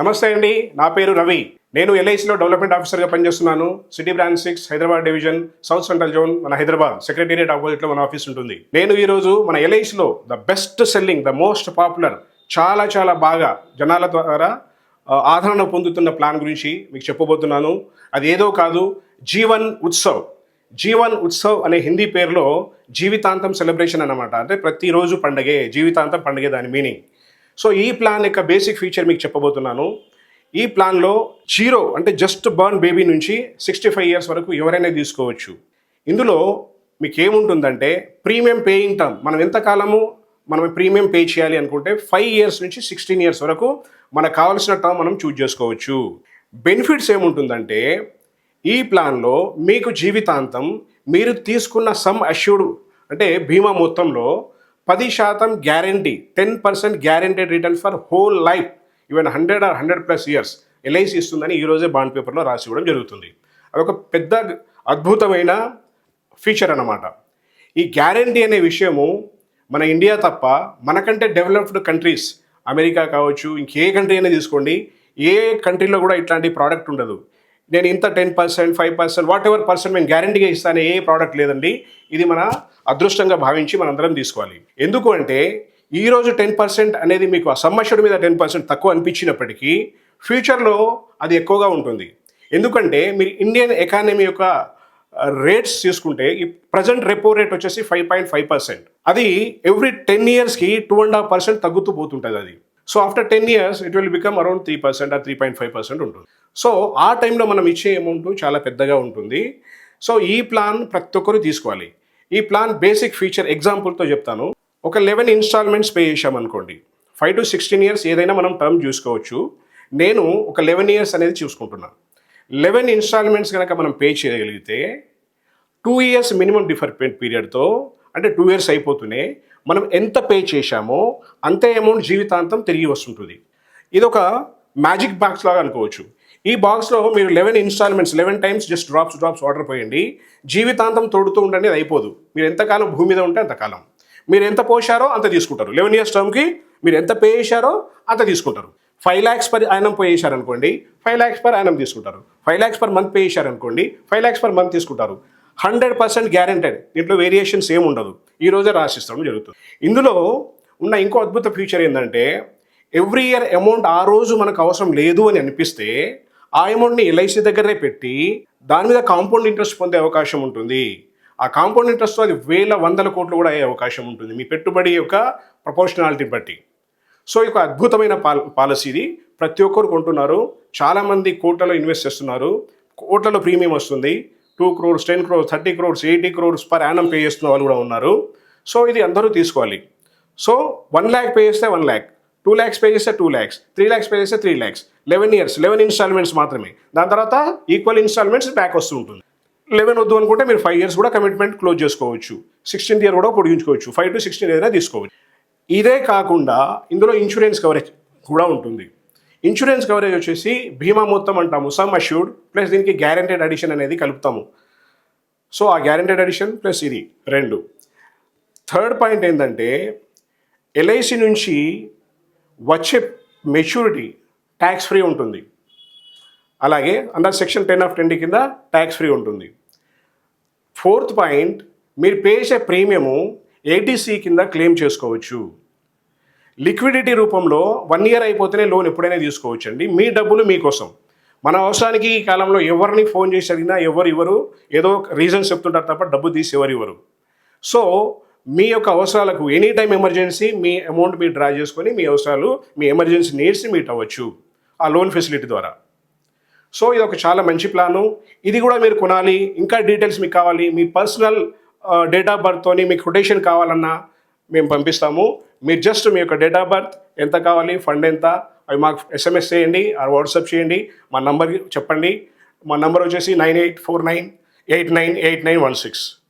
నమస్తే అండి నా పేరు రవి. నేను ఎల్ఐసిలో డెవలప్మెంట్ ఆఫీసర్గా పనిచేస్తున్నాను. City branch six Hyderabad division south central zone మన హైదరాబాద్. సెక్రటేరియట్ ఆపోజిట్లో మన ఆఫీస్ ఉంటుంది. నేను ఈరోజు మన ఎల్ఐసిలో the best selling the most popular చాలా చాలా బాగా జనాల ద్వారా ఆదరణ పొందుతున్న ప్లాన్ గురించి మీకు చెప్పబోతున్నాను. అది ఏదో కాదు జీవన్ ఉత్సవ్. జీవన్ ఉత్సవ్ అనే హిందీ పేరులో జీవితాంతం సెలబ్రేషన్ అన్నమాట. అంటే ప్రతిరోజు పండగే జీవితాంతం పండగే దాని మీనింగ్ సో ఈ ప్లాన్ యొక్క బేసిక్ ఫీచర్ మీకు చెప్పబోతున్నాను. ఈ ప్లాన్లో జీరో అంటే జస్ట్ బర్న్ బేబీ నుంచి సిక్స్టీ ఫైవ్ ఇయర్స్ వరకు ఎవరైనా తీసుకోవచ్చు. ఇందులో మీకు ఏముంటుందంటే ప్రీమియం పేయింగ్ టర్మ్. మనం ఎంతకాలము మనం ప్రీమియం పే చేయాలి అనుకుంటే ఫైవ్ ఇయర్స్ నుంచి సిక్స్టీన్ ఇయర్స్ వరకు మనకు కావాల్సిన టర్మ్ మనం చూజ్ చేసుకోవచ్చు. బెనిఫిట్స్ ఏముంటుందంటే ఈ ప్లాన్లో మీకు జీవితాంతం మీరు తీసుకున్న సమ్ అష్యూర్డ్ అంటే బీమా మొత్తంలో పది శాతం guarantee ten percent guaranteed return for whole life even hundred or hundred plus years LIC ఇస్తుందని ఈరోజే బాండ్ పేపర్లో రాసి ఇవ్వడం జరుగుతుంది. అదొక పెద్ద అద్భుతమైన ఫీచర్ అన్నమాట. ఈ గ్యారంటీ అనే విషయము మన ఇండియా తప్ప మనకంటే డెవలప్డ్ కంట్రీస్ అమెరికా కావచ్చు ఇంకే కంట్రీ అయినా తీసుకోండి ఏ కంట్రీలో కూడా ఇట్లాంటి ప్రోడక్ట్ ఉండదు. నేను ఇంత ten percent five percent whatever percent మేము గ్యారంటీగా ఇస్తాను ఏ ప్రోడక్ట్ లేదండి. ఇది మన అదృష్టంగా భావించి మనందరం తీసుకోవాలి. ఎందుకు అంటే ఈరోజు టెన్ పర్సెంట్ అనేది మీకు ఆ సమ్మషుడి మీద టెన్ పర్సెంట్ తక్కువ అనిపించినప్పటికీ ఫ్యూచర్లో అది ఎక్కువగా ఉంటుంది. ఎందుకంటే మీరు ఇండియన్ ఎకానమీ యొక్క రేట్స్ తీసుకుంటే ఈ ప్రజెంట్ రెపో రేట్ వచ్చేసి ఫైవ్ పాయింట్ ఫైవ్ పర్సెంట్ అది ఎవ్రీ టెన్ ఇయర్స్కి టూ అండ్ హాఫ్ పర్సెంట్ తగ్గుతూ పోతుంటుంది అది. So after ten years it will become around three percent ఆ త్రీ పాయింట్ ఫైవ్ పర్సెంట్ ఉంటుంది. సో ఆ టైంలో మనం ఇచ్చే అమౌంట్ చాలా పెద్దగా ఉంటుంది. సో ఈ ప్లాన్ ప్రతి ఒక్కరు తీసుకోవాలి. ఈ ప్లాన్ బేసిక్ ఫీచర్ ఎగ్జాంపుల్తో చెప్తాను. ఒక లెవెన్ ఇన్స్టాల్మెంట్స్ పే చేసామనుకోండి ఫైవ్ టు సిక్స్టీన్ ఇయర్స్ ఏదైనా మనం టర్మ్ చూసుకోవచ్చు. నేను ఒక లెవెన్ ఇయర్స్ అనేది చూసుకుంటున్నాను లెవెన్ ఇన్స్టాల్మెంట్స్ కనుక మనం పే చేయగలిగితే టూ ఇయర్స్ మినిమం డిఫర్మెంట్ పీరియడ్తో అంటే టూ ఇయర్స్ అయిపోతూనే మనం ఎంత పే చేశామో అంతే అమౌంట్ జీవితాంతం తిరిగి వస్తుంటుంది. ఇది ఒక మ్యాజిక్ బాక్స్ లాగా అనుకోవచ్చు. ఈ బాక్స్లో మీరు eleven instalments eleven times just drops drops order పోయండి. జీవితాంతం తోడుతూ ఉండండి అది అయిపోదు. మీరు ఎంతకాలం భూమి మీద ఉంటే అంతకాలం మీరు ఎంత పోసారో అంత తీసుకుంటారు. లెవెన్ ఇయర్స్ టర్మ్కి మీరు ఎంత పే చేశారో అంత తీసుకుంటారు. Five lakhs per annum pay చేశారనుకోండి ఫైవ్ ల్యాక్స్ పర్ యానం తీసుకుంటారు. Five lakhs per month pay చేశారనుకోండి ఫైవ్ ల్యాక్స్ పర్ మంత్ తీసుకుంటారు. Hundred percent guaranteed. దీంట్లో వేరియేషన్స్ ఏమి ఉండదు. ఈ రోజే రాసిస్తాం జరుగుతుంది. ఇందులో ఉన్న ఇంకో అద్భుత ఫీచర్ ఏంటంటే ఎవ్రీ ఇయర్ అమౌంట్ ఆ రోజు మనకు అవసరం లేదు అని అనిపిస్తే ఆ అమౌంట్ని ఎల్ఐసి దగ్గరే పెట్టి దాని మీద కాంపౌండ్ ఇంట్రెస్ట్ పొందే అవకాశం ఉంటుంది. ఆ కాంపౌండ్ ఇంట్రెస్ట్ అది వేల వందల కోట్లు కూడా అయ్యే అవకాశం ఉంటుంది. మీ పెట్టుబడి యొక్క ప్రపోర్షనాలిటీని బట్టి. సో ఇది ఒక అద్భుతమైన పాల పాలసీ ఇది. ప్రతి ఒక్కరు కొంటున్నారు. చాలామంది కోట్లలో ఇన్వెస్ట్ చేస్తున్నారు. కోట్లలో ప్రీమియం వస్తుంది. Two crores ten crores thirty crores eighty crores per annum pay చేస్తున్న వాళ్ళు కూడా ఉన్నారు. సో ఇది అందరూ తీసుకోవాలి. సో వన్ ల్యాక్ పే చేస్తే one lakh two lakhs pay చేస్తే two lakhs three lakhs pay చేస్తే three lakhs eleven years eleven instalments మాత్రమే. దాని తర్వాత ఈక్వల్ ఇన్స్టాల్మెంట్స్ బ్యాక్ వస్తూ ఉంటుంది. లెవెన్ వద్దు అనుకుంటే మీరు ఫైవ్ ఇయర్స్ కూడా కమిట్మెంట్ క్లోజ్ చేసుకోవచ్చు. సిక్స్టీన్త్ ఇయర్ కూడా పొడిగించుకోవచ్చు. ఫైవ్ టు సిక్స్టీన్ ఏదైనా తీసుకోవచ్చు. ఇదే కాకుండా ఇందులో ఇన్సూరెన్స్ కవరేజ్ కూడా ఉంటుంది. ఇన్సూరెన్స్ కవరేజ్ వచ్చేసి బీమా మొత్తం అంటాము. సమ్ అష్యూర్డ్ ప్లస్ దీనికి గ్యారంటెడ్ అడిషన్ అనేది కలుపుతాము. సో ఆ గ్యారంటెడ్ అడిషన్ ప్లస్ ఇది రెండు. థర్డ్ పాయింట్ ఏంటంటే ఎల్ఐసి నుంచి వచ్చే మెచ్యూరిటీ ట్యాక్స్ ఫ్రీ ఉంటుంది. అలాగే under section ten of twenty కింద ట్యాక్స్ ఫ్రీ ఉంటుంది. ఫోర్త్ పాయింట్ మీరు పే చేసే ప్రీమియము ఏటీసీ కింద క్లెయిమ్ చేసుకోవచ్చు. లిక్విడిటీ రూపంలో వన్ ఇయర్ అయిపోతేనే లోన్ ఎప్పుడైనా తీసుకోవచ్చు అండి మీ డబ్బులు మీకోసం. మన అవసరానికి ఈ కాలంలో ఎవరిని ఫోన్ చేసి అడిగినా ఎవరు ఇవ్వరు. ఏదో రీజన్స్ చెప్తుంటారు తప్ప డబ్బు తీసి ఎవరు ఇవ్వరు. సో మీ యొక్క అవసరాలకు ఎనీ టైం ఎమర్జెన్సీ మీ అమౌంట్ మీరు డ్రా చేసుకొని మీ అవసరాలు మీ ఎమర్జెన్సీ నీడ్స్ని మీట్ అవ్వచ్చు ఆ లోన్ ఫెసిలిటీ ద్వారా. సో ఇది ఒక చాలా మంచి ప్లాను. ఇది కూడా మీరు కొనాలి. ఇంకా డీటెయిల్స్ మీకు కావాలి. మీ పర్సనల్ డేట్ ఆఫ్ బర్త్తోని మీకు కొటేషన్ కావాలన్నా మేము పంపిస్తాము. మీరు జస్ట్ మీ యొక్క డేట్ ఆఫ్ బర్త్ ఎంత కావాలి ఫండ్ ఎంత అవి మాకు ఎస్ఎంఎస్ చేయండి ఆ వాట్సాప్ చేయండి మా నంబర్ చెప్పండి. మా నంబర్ వచ్చేసి nine eight four nine eight nine eight nine one six